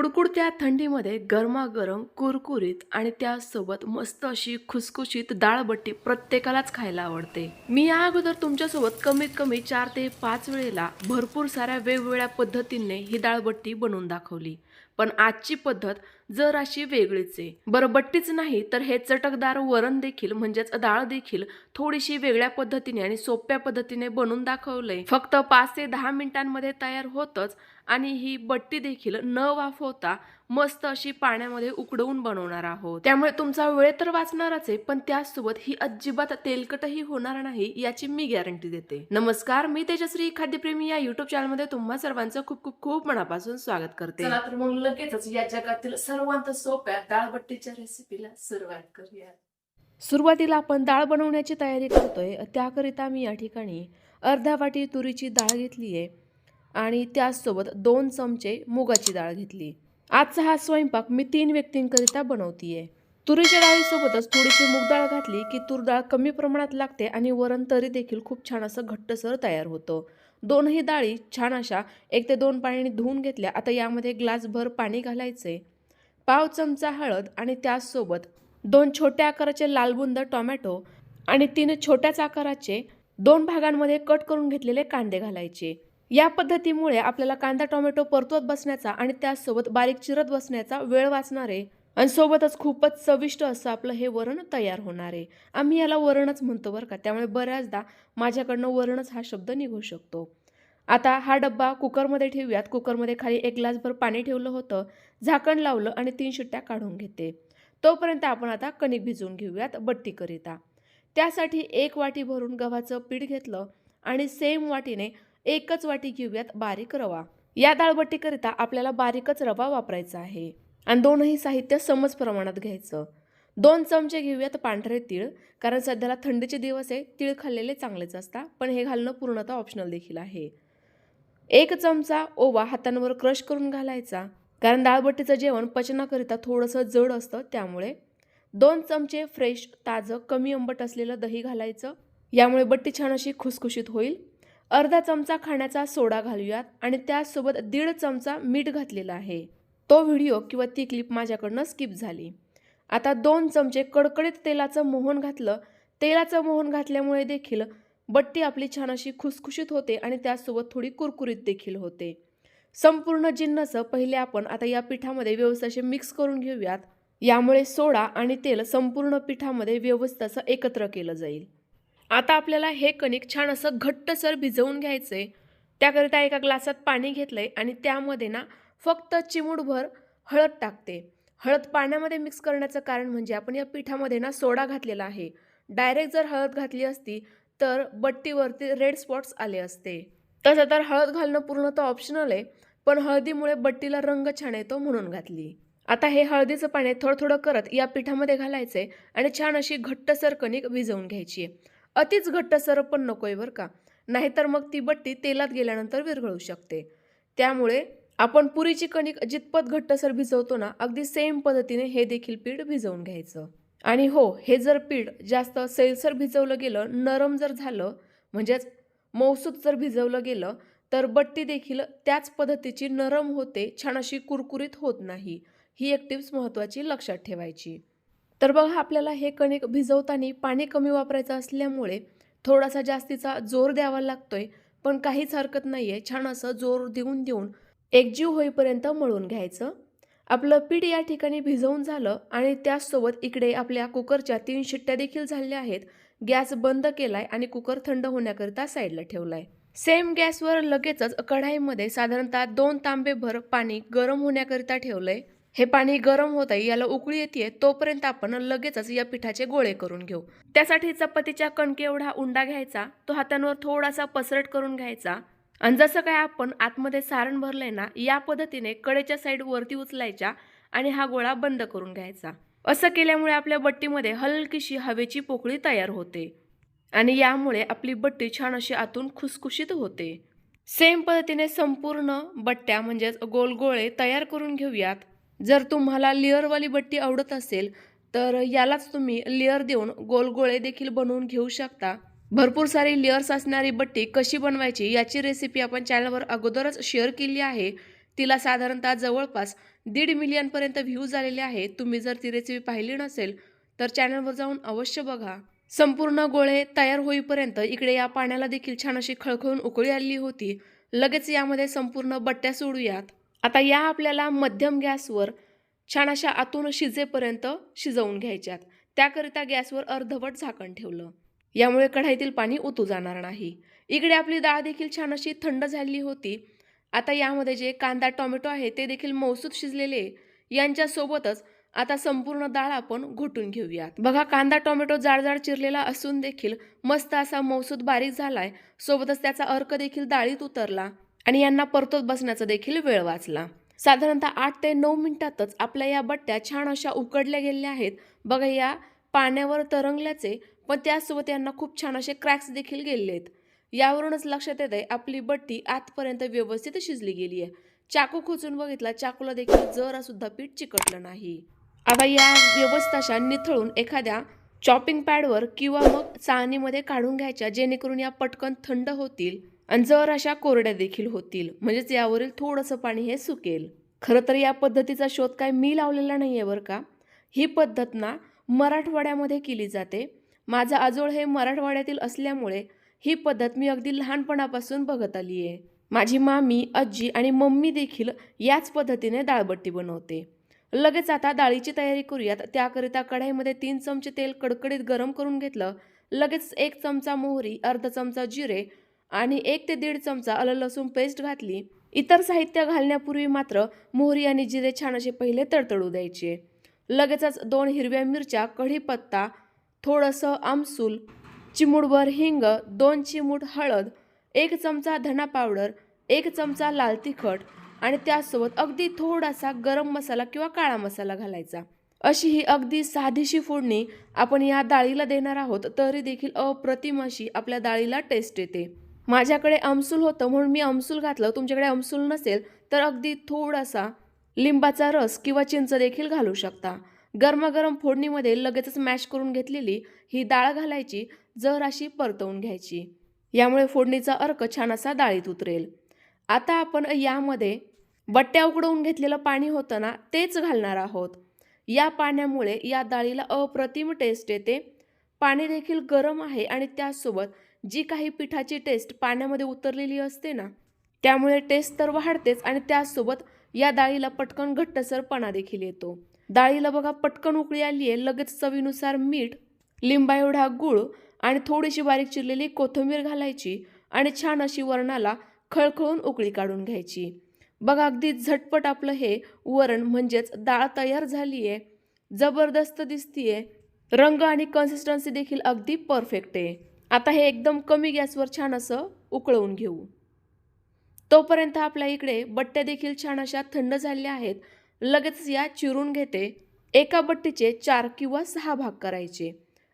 कुडकुडत्या थंडीमध्ये गरमागरम कुरकुरीत आणि त्यासोबत मस्त अशी खुसखुशीत डाळबट्टी प्रत्येकालाच खायला आवडते. मी या अगोदर तुमच्यासोबत कमीत कमी चार ते पाच वेळेला भरपूर साऱ्या वेगवेगळ्या पद्धतीने ही डाळबट्टी बनवून दाखवली. पण आजची पद्धत जर अशी वेगळीच आहे. बरं बट्टीच नाही तर हे चटकदार वरण देखील म्हणजेच डाळ देखील थोडीशी वेगळ्या पद्धतीने आणि सोप्या पद्धतीने बनवून दाखवलंय. फक्त पाच ते दहा मिनिटांमध्ये तयार होतच आणि ही बट्टी देखील न वाफवता मस्त अशी पाण्यामध्ये उकडवून बनवणार आहोत. त्यामुळे तुमचा वेळ तर वाचणारच आहे पण त्याचसोबत ही अजिबात तेलकटही होणार नाही याची मी गॅरंटी देते. नमस्कार मी तेजश्री खाद्यप्रेमी या युट्यूब चॅनलमध्ये तुम्हा सर्वांचं खूप खूप खूप मनापासून स्वागत करते. चला तर मग लगेचच या जगातील सर्वांत सोप्या डाळबट्टीच्या रेसिपीला सुरुवात करूया. सुरुवातीला आपण डाळ बनवण्याची तयारी करतोय त्याकरिता मी या ठिकाणी अर्धा वाटी तुरीची डाळ घेतली आहे आणि त्याचसोबत दोन चमचे मुगाची डाळ घेतली. आजचा हा स्वयंपाक मी तीन व्यक्तींकरिता बनवतीये. तुरीच्या डाळीसोबतच थोडीशी मूग डाळ घातली की तूर डाळ कमी प्रमाणात लागते आणि वरण तरी देखील खूप छान असं घट्टसर तयार होतं. दोनही डाळी छान अशा एक ते दोन पाण्याने धुवून घेतल्या. आता यामध्ये ग्लासभर पाणी घालायचे. पाव चमचा हळद आणि त्याचसोबत दोन छोट्या आकाराचे लालबुंद टोमॅटो आणि तीन छोट्याच आकाराचे दोन भागांमध्ये कट करून घेतलेले कांदे घालायचे. या पद्धतीमुळे आपल्याला कांदा टोमॅटो परतवत बसण्याचा आणि त्यासोबत बारीक चिरत बसण्याचा वेळ वाचणार आहे. आणि सोबतच खूपच चविष्ट असं आपलं हे वरण तयार होणार आहे. आम्ही याला वरणच म्हणतो बरं का. त्यामुळे बऱ्याचदा माझ्याकडनं वरणच हा शब्द निघू शकतो. आता हा डब्बा कुकरमध्ये ठेवूयात. कुकरमध्ये खाली एक ग्लासभर पाणी ठेवलं होतं. झाकण लावलं आणि तीन शिट्ट्या काढून घेते. तोपर्यंत आपण आता कणिक भिजवून घेऊयात बट्टीकरिता. त्यासाठी एक वाटी भरून गव्हाचं पीठ घेतलं आणि सेम वाटीने एकच वाटी घेऊयात बारीक रवा. या दाळबट्टीकरिता आपल्याला बारीकच रवा वापरायचा आहे. आणि दोनही साहित्य समज प्रमाणात घ्यायचं. दोन चमचे घेऊयात पांढरे तीळ कारण सध्याला थंडीचे दिवस आहे तीळ खाल्लेले चांगलेच असतात पण हे घालणं पूर्णतः ऑप्शनल देखील आहे. एक चमचा ओवा हातांवर क्रश करून घालायचा कारण दाळबट्टीचं जेवण पचनाकरिता थोडंसं जड असतं त्यामुळे. दोन चमचे फ्रेश ताजं कमी आंबट असलेलं दही घालायचं यामुळे बट्टी छान अशी खुसखुशीत होईल. अर्धा चमचा खाण्याचा सोडा घालूयात आणि त्यासोबत दीड चमचा मीठ घातलेला आहे. तो व्हिडिओ किंवा ती क्लिप माझ्याकडनं स्किप झाली. आता दोन चमचे कडकडीत तेलाचं मोहन घातलं. तेलाचं मोहन घातल्यामुळे देखील बट्टी आपली छान अशी खुसखुशीत होते आणि त्यासोबत थोडी कुरकुरीत देखील होते. संपूर्ण जिन्नस पहिले आपण आता या पिठामध्ये व्यवस्थित मिक्स करून घेऊयात. यामुळे सोडा आणि तेल संपूर्ण पिठामध्ये व्यवस्थित असं एकत्र केलं जाईल. आता आपल्याला हे कणिक छान असं घट्टसर भिजवून घ्यायचं. आहे त्याकरिता एका ग्लासात पाणी घेतलं आहे आणि त्यामध्ये ना फक्त चिमूटभर हळद टाकते. हळद पाण्यामध्ये मिक्स करण्याचं कारण म्हणजे आपण या पिठामध्ये ना सोडा घातलेला आहे. डायरेक्ट जर हळद घातली असती तर बट्टीवरती रेड स्पॉट्स आले असते. तसं तर हळद घालणं पूर्णतः ऑप्शनल आहे पण हळदीमुळे बट्टीला रंग छान येतो म्हणून घातली. आता हे हळदीचं पाणी थोडं थोडं करत या पिठामध्ये घालायचं आहे आणि छान अशी घट्टसर कणिक भिजवून घ्यायची आहे. अतिच घट्टसर पण नको आहे बरं का. नाहीतर मग ती बट्टी तेलात गेल्यानंतर विरघळू शकते. त्यामुळे आपण पुरीची कणिक जितपत घट्टसर भिजवतो ना अगदी सेम पद्धतीने हे देखील पीठ भिजवून घ्यायचं. आणि हो हे जर पीठ जास्त सैलसर भिजवलं गेलं नरम जर झालं म्हणजेच मौसूत जर भिजवलं गेलं तर बट्टी देखील त्याच पद्धतीची नरम होते छान अशी कुरकुरीत होत नाही. ही एक टिप्स महत्त्वाची लक्षात ठेवायची. तर बघा आपल्याला हे कणिक भिजवताना पाणी कमी वापरायचं असल्यामुळे थोडासा जास्तीचा जोर द्यावा लागतोय पण काहीच हरकत नाही आहे छान असं जोर देऊन देऊन एकजीव होईपर्यंत मळून घ्यायचं. आपलं पीठ या ठिकाणी भिजवून झालं आणि त्याचसोबत इकडे आपल्या कुकरच्या तीन शिट्ट्या देखील झाल्या आहेत. गॅस बंद केलाय आणि कुकर थंड होण्याकरिता साईडला ठेवलाय. सेम गॅसवर लगेचच कढाईमध्ये साधारणतः दोन तांबेभर पाणी गरम होण्याकरिता ठेवलंय. हे पाणी गरम होत आहे याला उकळी येते तोपर्यंत आपण लगेचच या पिठाचे गोळे करून घेऊ. त्यासाठी चपातीच्या कणके एवढा उंडा घ्यायचा तो हातांवर थोडासा पसरट करून घ्यायचा. आणि जसं काय आपण आतमध्ये सारण भरलंय ना या पद्धतीने कडेच्या साईड वरती उचलायच्या आणि हा गोळा बंद करून घ्यायचा. असं केल्यामुळे आपल्या बट्टीमध्ये हलकीशी हवेची पोकळी तयार होते. आणि यामुळे आपली बट्टी छान अशी आतून खुसखुशीत होते. सेम पद्धतीने संपूर्ण बट्ट्या म्हणजेच गोल गोळे तयार करून घेऊयात. जर तुम्हाला लेअरवाली बट्टी आवडत असेल तर यालाच तुम्ही लेअर देऊन गोल गोळे देखील बनवून घेऊ शकता. भरपूर सारी लेअर्स असणारी बट्टी कशी बनवायची याची रेसिपी आपण चॅनलवर अगोदरच शेअर केली आहे. तिला साधारणतः जवळपास दीड मिलियनपर्यंत व्ह्यूज आलेले आहे. तुम्ही जर ती रेसिपी पाहिली नसेल तर चॅनलवर जाऊन अवश्य बघा. संपूर्ण गोळे तयार होईपर्यंत इकडे या पाण्याला देखील छान अशी खळखळून उकळी आलेली होती. लगेच यामध्ये संपूर्ण बट्ट्या सोडूयात. आता या आपल्याला मध्यम गॅसवर छान अशा आतून शिजेपर्यंत शिजवून घ्यायच्यात. त्याकरिता गॅसवर अर्धवट झाकण ठेवलं. यामुळे कढाईतील पाणी ओतू जाणार नाही. इकडे आपली डाळ देखील छान अशी थंड झालेली होती. आता यामध्ये जे कांदा टोमॅटो आहे ते देखील मौसूद शिजलेले यांच्यासोबतच आता संपूर्ण डाळ आपण घोटून घेऊयात. बघा कांदा टोमॅटो जाड जाड चिरलेला असून देखील मस्त असा मौसूद बारीक झालाय. सोबतच त्याचा अर्क देखील डाळीत उतरला. आणि यांना परतत बसण्याचा देखील वेळ वाचला. साधारणतः आठ ते नऊ मिनिटातच आपल्या या बट्ट्या छान अशा उकडल्या गेलेल्या आहेत. बघा या पाण्यावर तरंगल्याचे पण त्यासोबत यांना खूप छान असे क्रॅक्स देखील गेलेले आहेत. यावरूनच लक्षात येत आहे आपली बट्टी आतपर्यंत व्यवस्थित शिजली गेली आहे. चाकू खोचून बघितला चाकूला देखील जरा सुद्धा पीठ चिकटलं नाही. आता या व्यवस्थित अशा निथळून एखाद्या चॉपिंग पॅडवर किंवा मग चाळणीमध्ये काढून घ्यायच्या जेणेकरून या पटकन थंड होतील. आणि जर अशा कोरड्या देखील होतील म्हणजेच यावरील थोडंसं पाणी हे सुकेल. खरं तर या पद्धतीचा शोध काय मी लावलेला नाही आहे बरं का? ही पद्धत ना मराठवाड्यामध्ये केली जाते. माझं आजोळ हे मराठवाड्यातील असल्यामुळे ही पद्धत मी अगदी लहानपणापासून बघत आली आहे माझी मामी आजी आणि मम्मी देखील याच पद्धतीने डाळबट्टी बनवते. लगेच आता डाळीची तयारी करूयात. त्याकरिता कढाईमध्ये तीन चमचे तेल कडकडीत गरम करून घेतलं. लगेच एक चमचा मोहरी अर्धा चमचा जिरे आणि एक ते दीड चमचा आलं लसूण पेस्ट घातली. इतर साहित्य घालण्यापूर्वी मात्र मोहरी आणि जिरे छान असे पहिले तडतडू द्यायचे. लगेचच दोन हिरव्या मिरच्या कढीपत्ता थोडंसं आमसूल चिमूडभर हिंग दोन चिमूट हळद एक चमचा धना पावडर एक चमचा लाल तिखट आणि त्यासोबत अगदी थोडासा गरम मसाला किंवा काळा मसाला घालायचा. अशी ही अगदी साधीशी फोडणी आपण या डाळीला देणार आहोत तरी देखील अप्रतिम अशी आपल्या डाळीला टेस्ट येते. माझ्याकडे आमसूल होतं म्हणून मी आमसूल घातलं. तुमच्याकडे आमसूल नसेल तर अगदी थोडासा लिंबाचा रस किंवा चिंच देखील घालू शकता. गरमागरम फोडणीमध्ये लगेचच मॅश करून घेतलेली ही डाळ घालायची जर अशी परतवून घ्यायची. यामुळे फोडणीचा अर्क छान असा डाळीत उतरेल. आता आपण यामध्ये बट्ट्या उकडवून घेतलेलं पाणी होतं ना तेच घालणार आहोत. या पाण्यामुळे या डाळीला अप्रतिम टेस्ट येते. पाणी देखील गरम आहे आणि त्याचसोबत जी काही पिठाची टेस्ट पाण्यामध्ये उतरलेली असते ना त्यामुळे टेस्ट तर वाढतेच आणि त्याचसोबत या डाळीला पटकन घट्टसरपणा देखील येतो. डाळीला बघा पटकन उकळी आली आहे लगेच चवीनुसार मीठ लिंबा एवढा गूळ आणि थोडीशी बारीक चिरलेली कोथिंबीर घालायची आणि छान अशी वरणाला खळखळून उकळी काढून घ्यायची. बघा अगदी झटपट आपलं हे वरण म्हणजेच डाळ तयार झाली आहे जबरदस्त दिसतीये. रंग आणि कन्सिस्टन्सी देखील अगदी परफेक्ट आहे. आता हे एकदम कमी गॅसवर छान असं उकळवून घेऊ. तोपर्यंत आपल्या इकडे बट्ट्या देखील छान अशा थंड झालेल्या आहेत. लगेच या चिरून घेते. एका बट्टीचे चार किंवा सहा भाग करायचे.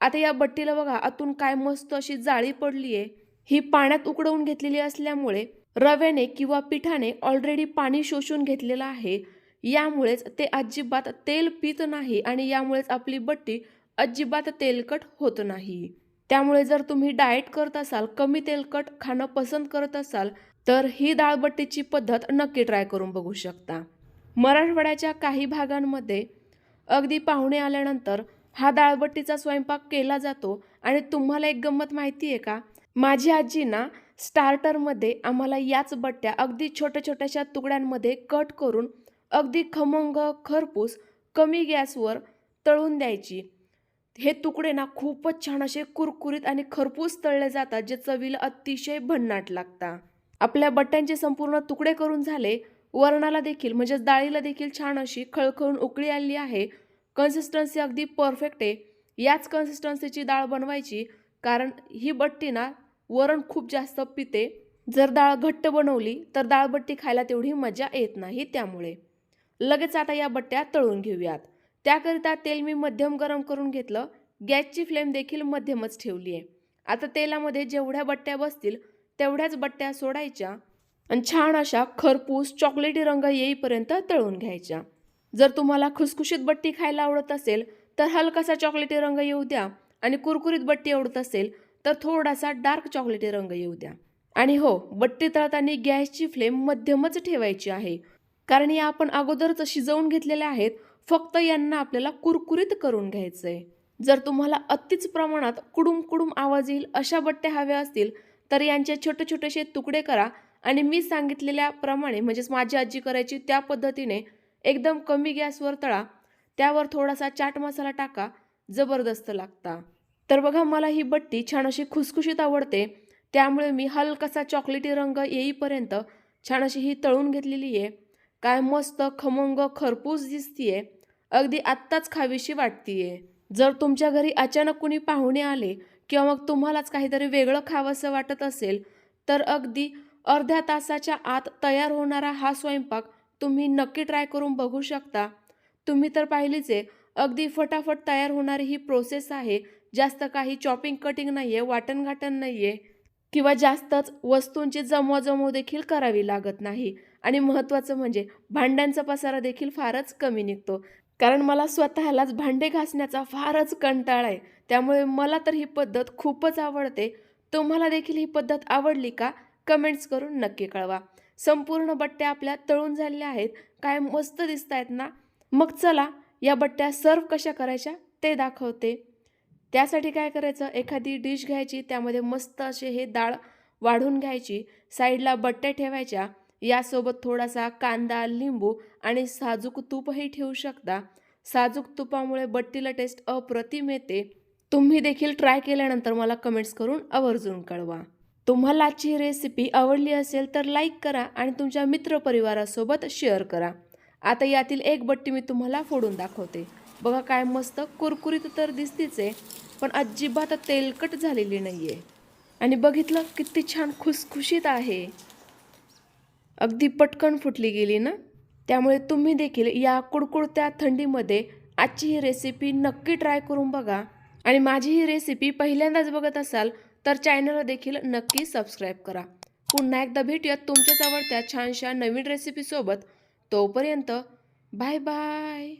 आता या बट्टीला बघा आतून काय मस्त अशी जाळी पडली आहे ही पाण्यात उकडवून घेतलेली असल्यामुळे रव्याने किंवा पिठाने ऑलरेडी पाणी शोषून घेतलेलं आहे. यामुळेच ते अजिबात तेल पित नाही आणि यामुळेच आपली बट्टी अजिबात तेलकट होत नाही. त्यामुळे जर तुम्ही डाएट करत असाल कमी तेलकट खाणं पसंत करत असाल तर ही दाळबट्टीची पद्धत नक्की ट्राय करून बघू शकता. मराठवाड्याच्या काही भागांमध्ये अगदी पाहुणे आल्यानंतर हा दाळबट्टीचा स्वयंपाक केला जातो. आणि तुम्हाला एक गंमत माहिती आहे का? माझी आजी ना स्टार्टरमध्ये आम्हाला याच बट्ट्या अगदी छोट्या छोट्याशा तुकड्यांमध्ये कट करून अगदी खमंग खरपूस कमी गॅसवर तळून द्यायची. हे तुकडे ना खूपच छान असे कुरकुरीत आणि खरपूस तळले जातात जे चवीला अतिशय भन्नाट लागतात आपल्या बट्ट्यांचे संपूर्ण तुकडे करून झाले वरणाला देखील म्हणजेच डाळीला देखील छान अशी खळखळून उकळी आली आहे. कन्सिस्टन्सी अगदी परफेक्ट आहे. याच कन्सिस्टन्सीची डाळ बनवायची कारण ही बट्टी ना वरण खूप जास्त पिते. जर डाळ घट्ट बनवली तर डाळबट्टी खायला तेवढी मजा येत नाही त्यामुळे. लगेच आता या बट्ट्या तळून घेऊयात. त्याकरिता तेल मी मध्यम गरम करून घेतलं. गॅसची फ्लेम देखील मध्यमच ठेवली आहे. आता तेलामध्ये जेवढ्या बट्ट्या बसतील तेवढ्याच बट्ट्या सोडायच्या आणि छान अशा खरपूस चॉकलेटी रंग येईपर्यंत तळून घ्यायच्या. जर तुम्हाला खुसखुशीत बट्टी खायला आवडत असेल तर हलकासा चॉकलेटी रंग येऊ द्या आणि कुरकुरीत बट्टी आवडत असेल तर थोडासा डार्क चॉकलेटी रंग येऊ द्या. आणि हो बट्टी तळताना गॅसची फ्लेम मध्यमच ठेवायची आहे. कारण या आपण अगोदरच शिजवून घेतलेल्या आहेत फक्त यांना आपल्याला कुरकुरीत करून घ्यायचं आहे जर तुम्हाला अतिच प्रमाणात कुडुम कुडुम आवाज येईल अशा बट्ट्या हव्या असतील तर यांचे छोटे छोटेसे तुकडे करा. आणि मी सांगितलेल्याप्रमाणे म्हणजेच माझी आजी करायची त्या पद्धतीने एकदम कमी गॅसवर तळा. त्यावर थोडासा चाट मसाला टाका जबरदस्त लागता. तर बघा मला ही बट्टी छान अशी खुसखुशीत आवडते. त्यामुळे मी हलकासा चॉकलेटी रंग येईपर्यंत छान अशी ही तळून घेतलेली आहे. काय मस्त खमंग खरपूस दिसतीये. अगदी आत्ताच खावीशी वाटतीये. जर तुमच्या घरी अचानक कुणी पाहुणे आले किंवा मग तुम्हालाच काहीतरी वेगळं खावंसं वाटत असेल तर अगदी अर्ध्या तासाच्या आत तयार होणारा हा स्वयंपाक तुम्ही नक्की ट्राय करून बघू शकता. तुम्ही तर पाहिलीच आहे अगदी फटाफट तयार होणारी ही प्रोसेस आहे. जास्त काही चॉपिंग कटिंग नाही आहे वाटण घाटण नाही आहे किंवा जास्तच वस्तूंची जमवाजमव देखील करावी लागत नाही. आणि महत्त्वाचं म्हणजे भांड्यांचा पसारा देखील फारच कमी निघतो. कारण मला स्वतःलाच भांडे घासण्याचा फारच कंटाळा आहे. त्यामुळे मला तर ही पद्धत खूपच आवडते. तुम्हाला देखील ही पद्धत आवडली का? कमेंट्स करून नक्की कळवा. संपूर्ण बट्ट्या आपल्या तळून झालेल्या आहेत. काय मस्त दिसत आहेत ना? मग चला या बट्ट्या सर्व कशा करायच्या ते दाखवते. त्यासाठी काय करायचं? एखादी डिश घ्यायची त्यामध्ये मस्त असे हे डाळ वाढून घ्यायची. साईडला बट्ट्या ठेवायच्या. यासोबत थोडासा कांदा लिंबू आणि साजूक तूपही ठेवू शकता. साजूक तुपामुळे बट्टीला टेस्ट अप्रतिम येते. तुम्ही देखील ट्राय केल्यानंतर मला कमेंट्स करून आवर्जून कळवा. तुम्हाला आजची रेसिपी आवडली असेल तर लाईक करा आणि तुमच्या मित्रपरिवारासोबत शेअर करा. आता यातील एक बट्टी मी तुम्हाला फोडून दाखवते. बघा काय मस्त कुरकुरीत तर दिसतीच आहे पण अजिबात तेलकट झालेली नाही आहे आणि बघितलं किती छान खुसखुशीत आहे. अगदी पटकन फुटली गेली ना? त्यामुळे तुम्ही देखील या कुडकुडत्या थंडीमध्ये आजची ही रेसिपी नक्की ट्राय करून बघा. आणि माझी ही रेसिपी पहिल्यांदाच बघत असाल तर चॅनलला देखील नक्की सबस्क्राईब करा. पुन्हा एकदा भेटूयात तुमच्याच आवडत्या छानशा नवीन रेसिपीसोबत तोपर्यंत बाय बाय